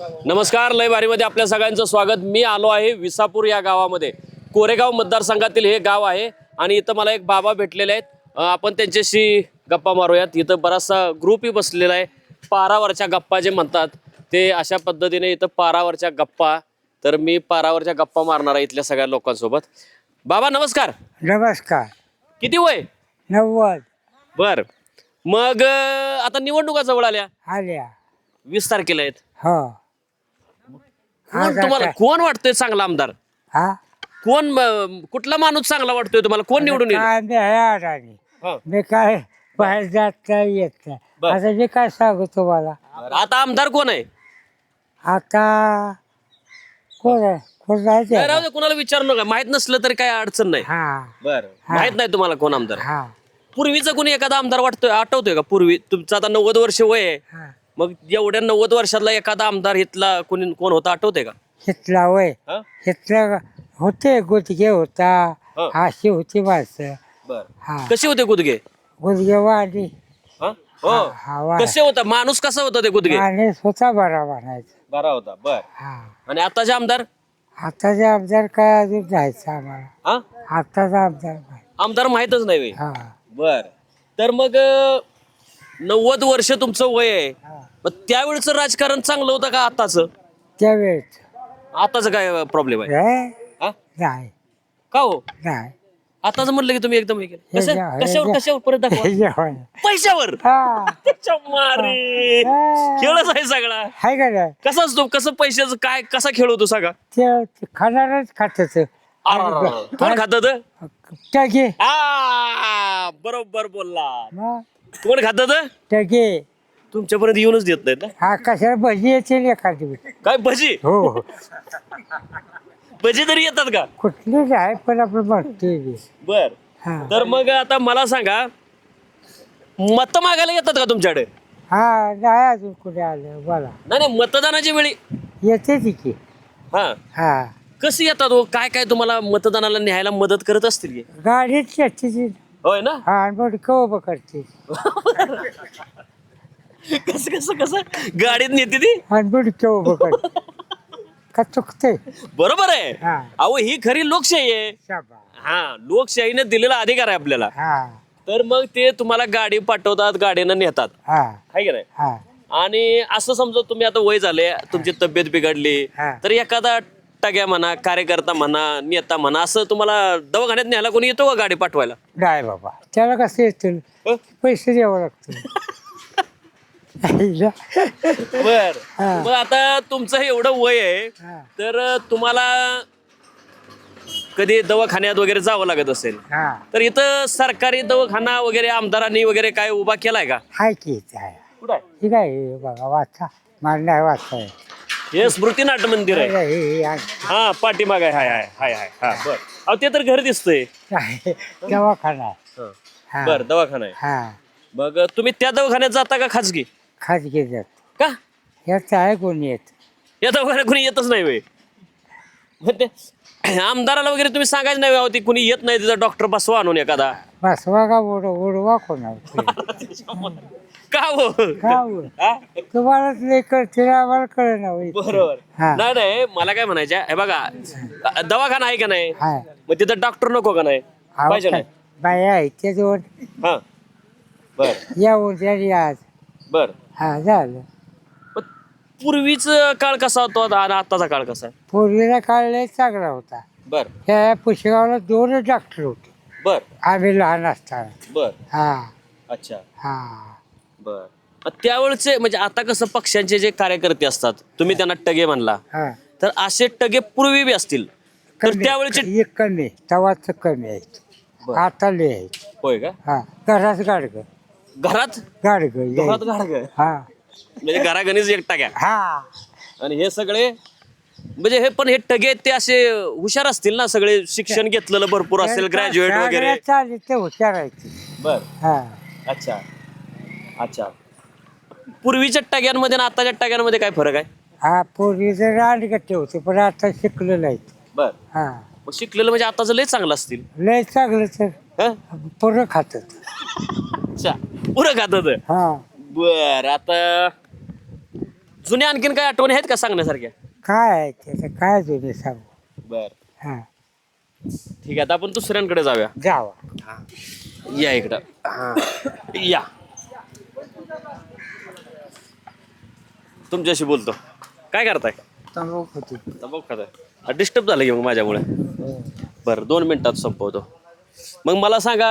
नमस्कार लय बारीमध्ये आपल्या सगळ्यांचं स्वागत. मी आलो आहे विसापूर या गावामध्ये. कोरेगाव मतदारसंघातील हे गाव आहे आणि इथं मला एक बाबा भेटलेले आहेत. आपण त्यांच्याशी गप्पा मारूयात. इथं बराचसा ग्रुपही बसलेला आहे. पारावरच्या गप्पा जे म्हणतात ते अशा पद्धतीने इथं पारावरच्या गप्पा. तर मी पारावरच्या गप्पा मारणार आहे इथल्या सगळ्या लोकांसोबत. बाबा नमस्कार. नमस्कार. किती वय? नव्वद. बर. मग अं, आता निवडणुका जवळ आल्या. आल्या. वीस तारखेला आहेत. हो. कोण तुम्हाला कोण वाटतोय चांगला आमदार? हा? कोण अं, कुठला माणूस चांगला वाटतोय तुम्हाला? कोण निवडून येईल? काय मी आहे अडाणी हा. मी काय बाहेर जात नाही येत. नाही बर. आता मी काय सांगू तुम्हाला? आता आमदार कोण आहे? आता कोण आहे? कोण नाही, जायचं राहू दे, कुणाला विचारू नका. माहीत नसलं तरी काय अडचण नाही. हा. बर. माहीत नाही तुम्हाला कोण आमदार. हा. पूर्वीचा कोणी एखादा आमदार वाटतोय आठवतोय का पूर्वी? तुमचं आता नव्वद वर्ष वय आहे. हा. मग एवढ्या नव्वद वर्षातला एखादा आमदार इथला कोणी कोण होता आठवतंय का? हितला वय हा? हितलं होते गुडघे होता. हा. अशी होती माणसं. बर. हा. कसे होते गुदगे? गुडघे वाढली. हा? हो. हा कसे होता? माणूस कसा होता ते गुदगे? माणूस होता बरा म्हणायचं. बरा होता बर. हा. आणि आताचे आमदार? आताचे आमदार काय अजून जायचं आम्हाला. हा? आताचा आमदार नाही. आमदार माहितच नाही. हा. बर. तर मग अं, नव्वद वर्ष तुमचं वय आहे. मग त्यावेळेचं राजकारण चांगलं होतं का आताचं त्यावेळेस आताचं काय प्रॉब्लेम आहे? हे? हा? नाही. का हो? नाही. आताच म्हणलं की तुम्ही एकदम हे केलं. हे कसं? जे- हे कशावर कशावर परत दाखवा? हे जेवण. पैशावर? हा. त्याच्या मारे. खेळच आहे सगळा. हाय का नाही? कसा असतो? कसं पैशाचं काय कसा खेळ होतो सगळा ते ते खाणारच कोण खात बरोबर बोलला मग? कोण खात टगे तुमच्यापर्यंत येऊनच देत नाहीत ना? हा कशाला भजी येते एखादी? वेळ. काय भजी? हो. हो भजी तरी येतात का? कुठलीच आहे पण आपण म्हणतोय बी. बर. हा. तर मग आता मला सांगा मत मागायला येतात का तुमच्याकडे? हा नाही अजून कुठे आलं बोला. नाही नाही मतदानाच्या वेळी. येते ती की. हा. हा. कशी येतात हो? काय काय तुम्हाला मतदानाला न्यायला मदत करत असतील की? गाडीच येते ती होय ना? हा आणि मग कव करते. कसं कसं कसं? गाडीत नेते ती? आणि मग कव करते. का चुकते? बरोबर आहे. हा. अहो ही खरी लोकशाही आहे. शाबा हा लोकशाहीने दिलेला अधिकार आहे आपल्याला. हा. तर मग ते तुम्हाला गाडी पाठवतात गाडीनं नेतात. हा. आहे की नाही? हा. आणि असं समजा तुम्ही आता वय झाले तुमची तब्येत बिघडली हा. तर एखादा टग्या म्हणा कार्यकर्ता म्हणा नेता म्हणा असं तुम्हाला दवाखान्यात न्यायला कोणी येतो का गाडी पाठवायला? नाही बाबा त्याला कसं येतील? पैसे द्यावं लागतील. बर. हा. मग आता तुमचं एवढं वय आहे हा. तर तुम्हाला कधी दवाखान्यात वगैरे जावं लागत असेल हा. तर इथं सरकारी दवाखाना वगैरे आमदारांनी वगैरे काय उभा केलाय का? हाय की इथं आहे. कुठं आहे? ठीक आहे बघा वाचा. मला नाही वाचता येत. हे स्मृती नाट्य मंदिर आहे. हे- पाठीमाग आहे हाय हाय हाय हाय. हा बर. अहो ते तर घर दिसतंय. दवाखाना. हं. बर दवाखाना आहे. हा. मग तुम्ही त्या दवाखान्यात जाता का खाजगी? खाजगी जात. का? याच आहे कोणी येत. या दवाखान्यात कुणी येतच नाही वे मग ते आमदाराला वगैरे तुम्ही सांगायचं नाही अहो, ती कुणी येत नाही तिचा डॉक्टर बसवा आणून एखादा. बसवा का उड उडवा कोणा का हो? का? हा? तुम्हाला लय कळते आम्हाला कळ ना बरोबर. हा. नाही नाही मला काय म्हणायचं हे बघा दवाखाना आहे का नाही? हा. मग तिथं डॉक्टर नको का नाही? पाहिजे? नाही आहे ते दोन हा. बर. या उद्या आज. बर. हा झालं. पण पूर्वीच काळ कसा होता आणि आताचा काळ कसा आहे? पूर्वीला काळ लय चांगला होता. बर. ह्या पुशेगावला दोनच डॉक्टर होते. बर. आम्ही लहान असताना. बर. हा. अच्छा. हा. बर. त्यावेळचे म्हणजे आता कसं पक्षांचे जे कार्यकर्ते असतात तुम्ही त्यांना टगे म्हणला. हा. तर असे टगे पूर्वी बी असतील. तर कमी- त्यावेळेचे एक कमी. तवाच कमी आहे बरं. आता लय आहे होय का? हा. घरात गाडग. घरात? गाडग घरात गाडग? हा. म्हणजे घराघणीच एक टग्या हा. आणि हे सगळे म्हणजे हे पण हे टगे आहेत ते असे हुशार असतील ना सगळे? शिक्षण घेतलेलं भरपूर असेल ग्रॅज्युएट वगैरे. चालेल ते हुशार आहे ते. बर. हा. अच्छा. अच्छा. पूर्वीच्या टग्यांमध्ये आणि आताच्या टग्यांमध्ये काय फरक आहे? हा पूर्वीचं रानगट्टे होते पण आता शिकलेलं आहे. बर. हा. मग शिकलेलं म्हणजे आताचं लय चांगलं असतील. लय चांगलं तर हं? पूर्ण खातात. अच्छा पुरं खातात. हा. बर आता जुन्या आणखीन काही आठवणी आहेत का सांगण्यासारख्या? काय आहे काय जुने सांगू? बर. हा. ठीक आहे आता आपण दुसऱ्यांकडे जाऊया. जावा. या इकडं. हा. या. तुमच्याशी बोलतो. काय करताय? तंबाखू खाताय. डिस्टर्ब झालं की मग माझ्यामुळे? बरं दोन मिनिटात संपवतो. मग मला सांगा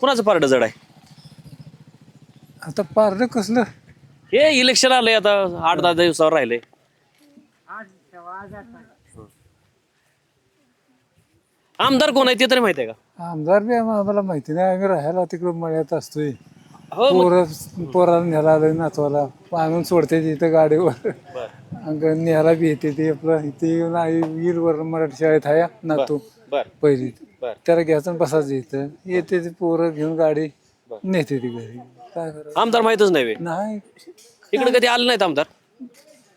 कुणाचं पारडं जड आहे? आता पारलं कसलं? हे इलेक्शन आलंय आता आठ दहा दिवसावर राहिले. आमदार कोण आहे ते तरी माहिती आहे का? आमदार बी आम्हाला माहिती नाही आम्ही राहायला तिकडे मळ्यात असतोय. हो मग- पोरं पोराला न्यायला आलं नातवाला आणून सोडते तिथं गाडीवर. अंग न्यायला बी येते ते आपलं. इथे येऊन आई वीरवर मराठी शाळेत आहे नातू. बर पहिली. बर. त्याला घ्यायचं आणि बसायचं इथं. येते ते पोरं घेऊन गाडी. नेते ती घरी. काय आमदार माहितच नाही बे. नाही. इकडे कधी आले नाहीत आमदार?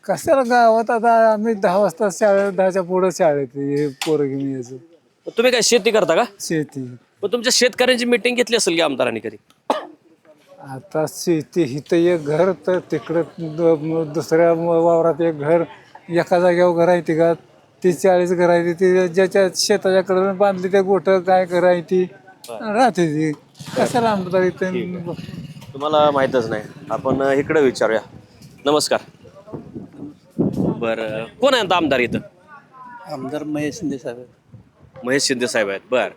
कशाला गावात? आता आम्ही दहा वाजता शाळेत दहाच्या पुढं शाळेत हे पोरं घेऊन यायचं. मग तुम्ही काय शेती करता का? शेती. मग तुमच्या शेतकऱ्यांची मिटिंग घेतली असेल की आमदारांनी कधी? आता शेती इथं एक घर तर तिकडं दु- दुसऱ्या वावरात एक घर एका जागेवर घर आहे ती का? तीस चाळीस घर आहे ती ज्याच्या शेताच्या कडे बांधली त्या गोठ काय घर आहे ती राहते ती. कशाला आमदार इथं तुम्हाला माहीतच नाही. आपण अं, इकडे विचारूया. नमस्कार. बरं कोण आहे आता आमदार इथं? आमदार महेश शिंदे साहेब महेश शिंदे साहेब आहेत. बर.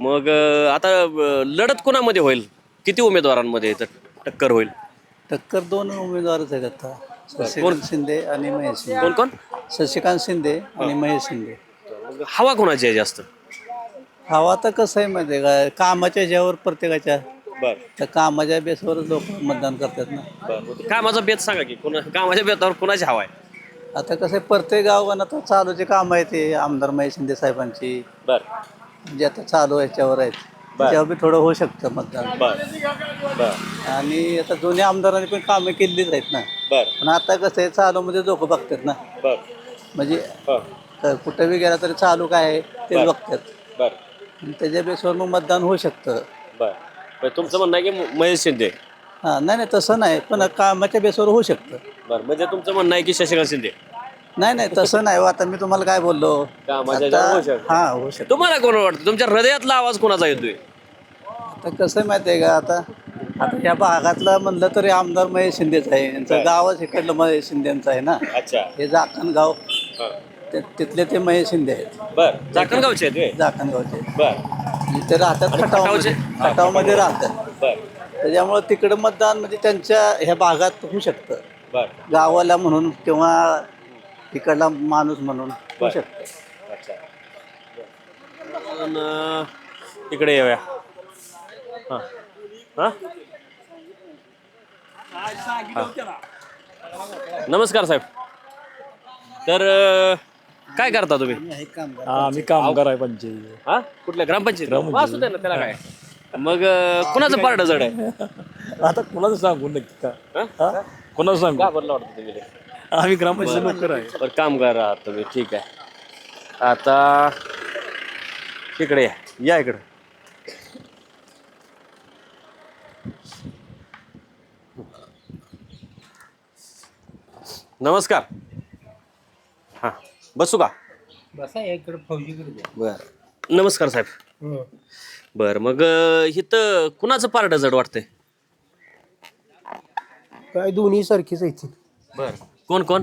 मग अं, आता अं, लढत कोणामध्ये होईल? किती उमेदवारांमध्ये इथं टक्कर होईल? टक्कर दोन उमेदवारच आहेत आता. शशिकांत शिंदे आणि महेश शिंदे. कोण कोण? शशिकांत शिंदे आणि महेश शिंदे. हवा कोणाची आहे जास्त? हवा तर कसं आहे माहिती आहे का? कामाच्या ह्याच्यावर प्रत्येकाच्या. बर. त्या कामाच्या बेसवरच लोक मतदान करतात ना. बर कामाचा बेत सांगा की कोणा कामाच्या बेतावर कोणाची हवा आहे? आता कसं आहे प्रत्येक गावानं आता चालूचे काम आहे ते. आमदार महेश शिंदे साहेबांची. बर. जे आता चालू ह्याच्यावर आहेत. त्याच्यावर बी थोडं होऊ शकतं मतदान. बर. बर. आणि आता दोन्ही आमदारांनी पण कामं केलेलीच आहेत ना. बर. पण आता कसं आहे चालूमध्ये लोक बघतात ना. बर. म्हणजे कुठं बी गेला तरी चालू काय आहे ते बघतात. बर. आणि त्याच्या बेसवर मग मतदान होऊ शकतं. बर. तुमचं म्हणणं आहे की महेश शिंदे. हां नाही नाही तसं नाही. पण कामाच्या बेसवर होऊ शकतं. बर. म्हणजे तुमचं म्हणणं आहे की शशिकांत शिंदे. नाही नाही तसं नाही हो. आता मी तुम्हाला काय बोललो? कामाच्या आता- ह्याच्यावर होऊ शकतं. हा होऊ शकतं. तुम्हाला कोण वाटतं तुमच्या हृदयातला आवाज कोणाचा येतोय? आता कसं आहे माहिती आहे का आता आता या भागातला म्हणलं तरी आमदार महेश शिंदेच आहे. यांचं गावच इकडलं महेश शिंदेचं आहे ना. अच्छा. हे जाखण गाव ते तिथले ते महेश शिंदे आहेत. बर. चाकणगावचे आहेत बर. इथे राहतात खटावमध्ये. खटावचे? खटावमध्ये राहतात. बर. त्याच्यामुळं तिकडं मतदान म्हणजे त्यांच्या ह्या भागात होऊ शकतं. बर. गावाला म्हणून किंवा इकडला माणूस म्हणून. होऊ शकतं. अच्छा. अजून, अं, इकडे येऊया. हां. हां? हां. नमस्कार साहेब. तर अं, काय करता तुम्ही? आम्ही कामगार. आहे पंचायत हा? कुठल्या ग्रामपंचायत. असू दे ना त्याला काय? मग अं, कुणाचं पारडं जड आहे? आता कोणाचं सांगू नक्की का? हा? हा? कोणाचं सांगू? वाटतं तुम्ही? लय? आम्ही ग्रामपंचायत नोकर आहे बरं काम करा आहात तुम्ही ठीक आहे. आता इकडे या या इकडं. नमस्कार. हां बसू का? बर. नमस्कार साहेब. बर मग अं, इथं कुणाचं पारडं जड वाटतंय? काय दोन्ही सारखीच आहेत. बर. कोण कोण?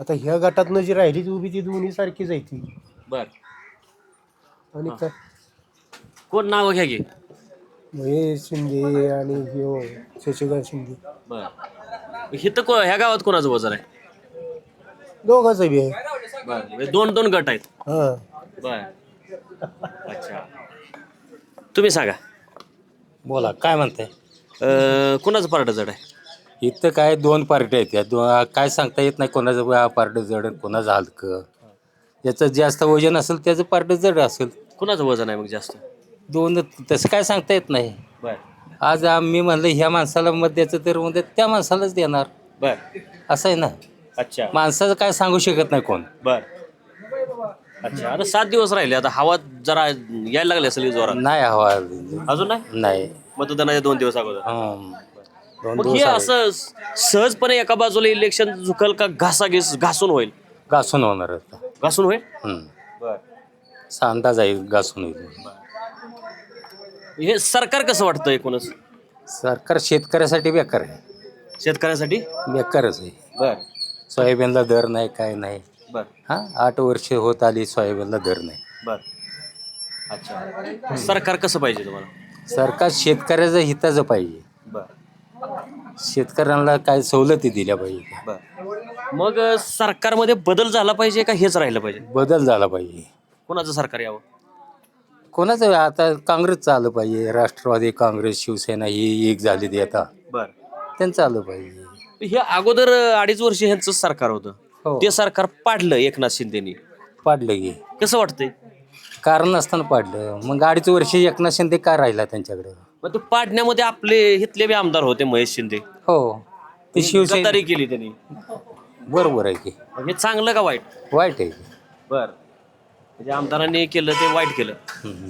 आता ह्या गटातनं जी राहिली ती उभी ती दोन्ही सारखीच आहे ती. बर. आणि काय? कोण नाव घ्या की? महेश शिंदे आणि ह्यो शशिकांत शिंदे. बर. इथं को ह्या गावात कोणाचं वजन आहे? दोघांचं बी आहे. बर. म्हणजे दोन दोन गट आहेत. हा. बर. अच्छा. तुम्ही सांगा. बोला काय म्हणताय? अं, कोणाचं पार्ट जड आहे? इथं काय दोन पार्ट्या आहेत. या दो काय सांगता येत नाही कोणाचं पार्ट जड आणि कोणाचं हलकं. ज्याचं जास्त वजन असेल त्याचं पार्ट जड असेल. कोणाचं वजन आहे मग जास्त? दोन तसं काय सांगता येत नाही. बर. आज आम्ही म्हणलं ह्या माणसाला मत द्यायचं तर म्हणजे त्या माणसालाच देणार. बर. असं आहे ना. अच्छा. माणसाचं काय सांगू शकत नाही कोण. बर. अच्छा. आता सात दिवस राहिले. आता हवा जरा यायला लागली असेल जोरात? नाही हवा. अजून नाही? नाही. मतदानाच्या दोन दिवस अगोदर. हं. मग हे. असं सहजपणे एका बाजूला इलेक्शन झुकल का घासाघीस घासून होईल? घासून होणार आता. घासून होईल? हम्म. असा अंदाज आहे घासून होईल. हे सरकार कसं वाटतं एकूणच? सरकार शेतकऱ्यासाठी बेकार आहे. शेतकऱ्यांसाठी? बेकारच आहे. बर. सोयाबीनला दर नाही काय नाही. बर. हा आठ वर्ष होत आली सोयाबीनला दर नाही. बर. अच्छा. सरकार कसं पाहिजे तुम्हाला? सरकार शेतकऱ्याचं हिताचं पाहिजे. बर. शेतकऱ्यांना काय सवलती दिल्या पाहिजे. बर. मग अ, सरकारमध्ये बदल झाला पाहिजे का हेच राहिलं पाहिजे? बदल झाला पाहिजे. कोणाचं सरकार यावं? कोणाचं? आता काँग्रेसचं आलं पाहिजे. राष्ट्रवादी काँग्रेस शिवसेना ही एक झाली ती आता. बर. त्यांचं आलं पाहिजे. हे अगोदर अ, अडीच वर्ष ह्यांचं सरकार होतं. हो. ते सरकार पाडलं एकनाथ शिंदेनी. पाडलं की. कसं वाटतंय? कारण नसताना पाडलं. मग अडीच वर्ष एकनाथ शिंदे का राहिला त्यांच्याकडे? मग ते पाडण्यामध्ये आपले इथले बी आमदार होते महेश शिंदे. हो. ते शिवसेना गद्दारी केली त्यांनी. बरोबर आहे की. हे चांगलं का वाईट? वाईट आहे की. बर. म्हणजे आमदारांनी केलं ते वाईट केलं. हम्म.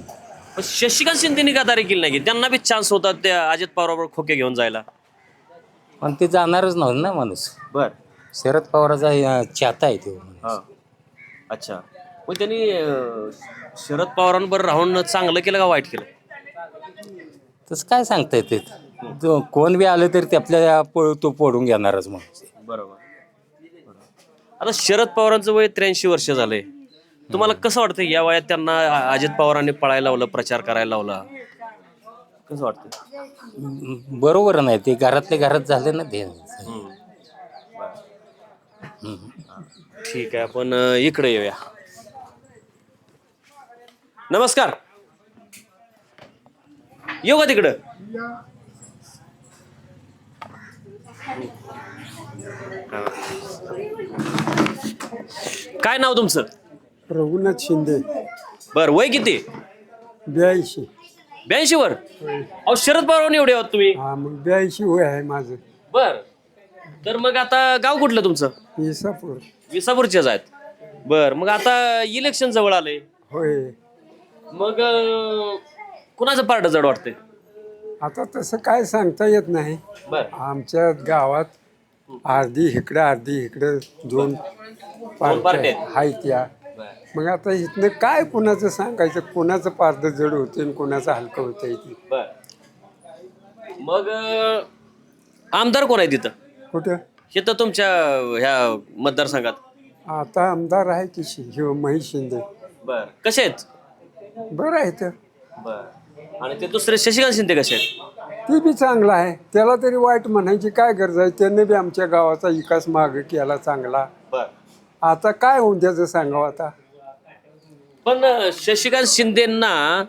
पण शशिकांत शिंदेनी गद्दारी केली नाही की? त्यांना बी चान्स होता त्या अजित पवाराबरोबर खोके घेऊन जायला. पण ते जाणारच नव्हतं ना माणूस. बर. शरद पवाराचा अं, चाहता आहे तो हा. अच्छा. मग त्यांनी अं, शरद पवारांबरोबर राहून चांगलं केलं का वाईट केलं? तसं काय सांगता येते तो कोण बी आलं तरी ते आपल्या तो पडून घेणारच माणूस बरोबर. आता शरद पवारांचं वय त्र्याऐंशी वर्ष झालंय. तुम्हाला कसं वाटतं या वयात त्यांना अ- अजित पवारांनी पळायला लावलं प्रचार करायला लावला? कसं वाटतं बरोबर नाही ते घरातले घरात झाले ना ते. ठीक आहे आपण अ, इकडे येऊया. नमस्कार. येऊ का तिकडं? काय नाव तुमचं? रघुनाथ शिंदे. बर वय किती? ब्याऐंशी. ब्याऐंशी वर? अहो शरद पवारांनी एवढे आहोत तुम्ही. हा मग ब्याऐंशी वय आहे माझं. बर. तर मग आता गाव कुठलं तुमचं? इसापूर विसापूरचेच आहेत. बर मग आता इलेक्शन जवळ आलंय. होय. मग अं, कुणाचं पार्ट जड वाटतंय? आता तसं काय सांगता येत नाही. बर. आमच्या गावात अर्धी इकडं अर्धी इकडं दोन पार्ट्या आहेत. आहेत त्या मग आता इथनं काय कुणाचं सांगायचं? कोणाचं पारद जड होते आणि कोणाचं हलकं होतंय ते? बर. मग अं, आमदार कोण आहे तिथं? कुठं? हे तर तुमच्या ह्या मतदारसंघात. आता आमदार आहे की शि- ह्यो महेश शिंदे. बर. कसे आहेत? बरं आहे तर. बर. आणि ते दुसरे शशिकांत शिंदे कसे आहेत? ती बी चांगला आहे. त्याला तरी वाईट म्हणायची काय गरज आहे? त्याने बी आमच्या गावाचा विकास माग केला चांगला. बर. आता काय होऊन त्याचं सांगावं आता? पण अं, शशिकांत शिंदेना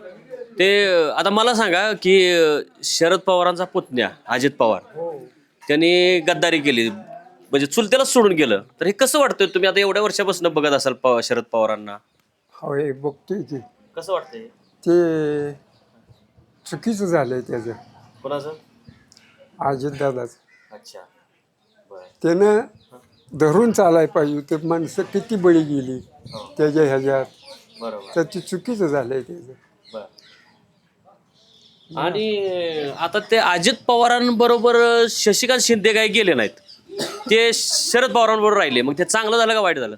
ते अं, आता मला सांगा की अं, शरद पवारांचा पुतण्या अजित पवार त्यांनी गद्दारी केली. म्हणजे चुलत्याला सोडून गेलं. तर हे कसं वाटतंय? तुम्ही आता एवढ्या वर्षापासून बघत असाल पव- शरद पवारांना. होय बघतोय की. कसं वाटतंय? ते चुकीचं झालंय त्याचं. कोणाचं? अजितदादाच अच्छा. बर. त्यानं धरून चालाय पाहिजे ते माणसं किती बळी गेली त्याच्या ह्याच्यात बरोबर. तर ते चुकीचं झालंय त्याचं. बर. आणि आता ते अजित पवारांबरोबर शशिकांत शिंदे काही गेले नाहीत. ते शरद पवारांबरोबर राहिले. मग ते चांगलं झालं का वाईट झालं?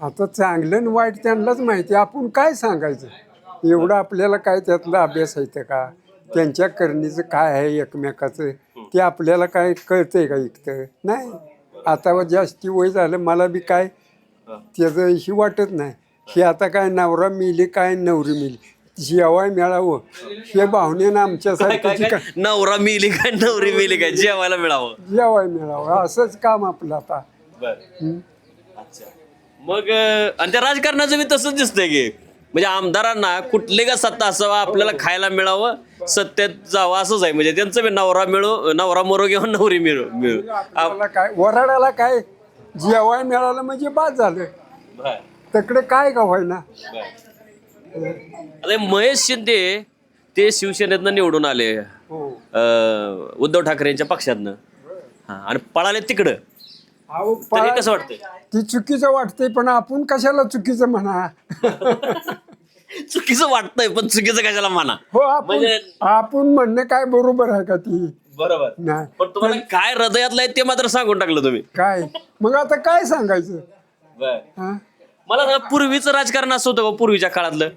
आता चांगलं आणि वाईट त्यांनाच माहिती. आपण काय सांगायचं? एवढं आपल्याला काय त्यातला अभ्यास आहे का? त्यांच्या करणीचं काय आहे एकमेकाचं? ते आपल्याला काय कळतंय का इकतं नाही. आता जास्ती वय झालं मला बी काय त्याचं ही वाटत नाही. हे आता काय नवरा मिली काय नवरी मिली? जेवाय मिळावं. हे भावनेनं आमच्यासाठी नवरा मिली काय नवरी मिली काय? जेवायला मिळावं. जेवाय मिळावं. असंच काम आपलं आता? अच्छा. मग आणि त्या राजकारणाचं बी तसंच दिसतंय की? म्हणजे आमदारांना कुठले का सत्ता असावा आपल्याला खायला मिळावं सत्तेत जावं असंच आहे. म्हणजे त्यांचं बी नवरा मिळो नवरा मरो किंवा नवरी मिळो मिळो. आपल्याला काय वराडाला काय जेवाय मिळालं म्हणजे बाद झालं. तिकडे काय का होईना? आता हे महेश शिंदे ते शिवसेनेतनं निवडून आले. हो. उद्धव ठाकरेंच्या पक्षातनं. हा आणि पळाले तिकडं. हे कसं वाटतंय? ती चुकीचं वाटतंय पण आपण कशाला चुकीचं म्हणा? चुकीचं वाटतंय पण चुकीचं कशाला म्हणा? हो आपण म्हणजे- आपण म्हणणं काय बरोबर आहे का ती? बरोबर. नाही. पण तुम्हाला काय हृदयातलं आहे ते मात्र सांगून टाकलं तुम्ही. काय? मग आता काय सांगायचं? हा? मला सांगा, पूर्वीचं राजकारण असं होतं का पूर्वीच्या काळातलं?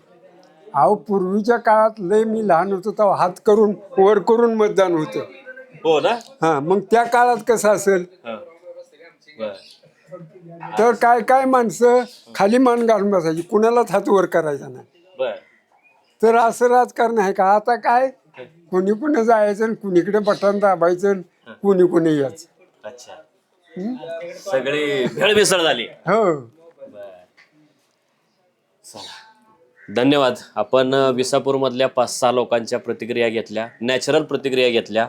अहो पूर्वीच्या काळात लय मी लहान होतो तेव्हा हात करून वर करून मतदान होतं. हो ना? हा मग त्या काळात कसं असेल? हा. बरं. तर काय काय माणसं खाली मान घालून बसायची. कुणालाच हात वर करायचा नाही. बरं. तर असं राजकारण आहे का? आता काय? कुणी कुणी जायचं आणि कुणीकडे बटन दाबायचं आणि कुणी कुणी यायचं. अच्छा. सगळी भेळ मिसळ झाली. हो. धन्यवाद. आपण अ, विसापूरमधल्या पाच सहा लोकांच्या प्रतिक्रिया घेतल्या. नॅचरल प्रतिक्रिया घेतल्या.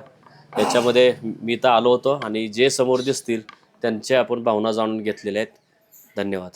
त्याच्यामध्ये मी तर आलो होतो आणि जे समोर दिसतील त्यांच्या आपण भावना जाणून घेतलेल्या आहेत. धन्यवाद.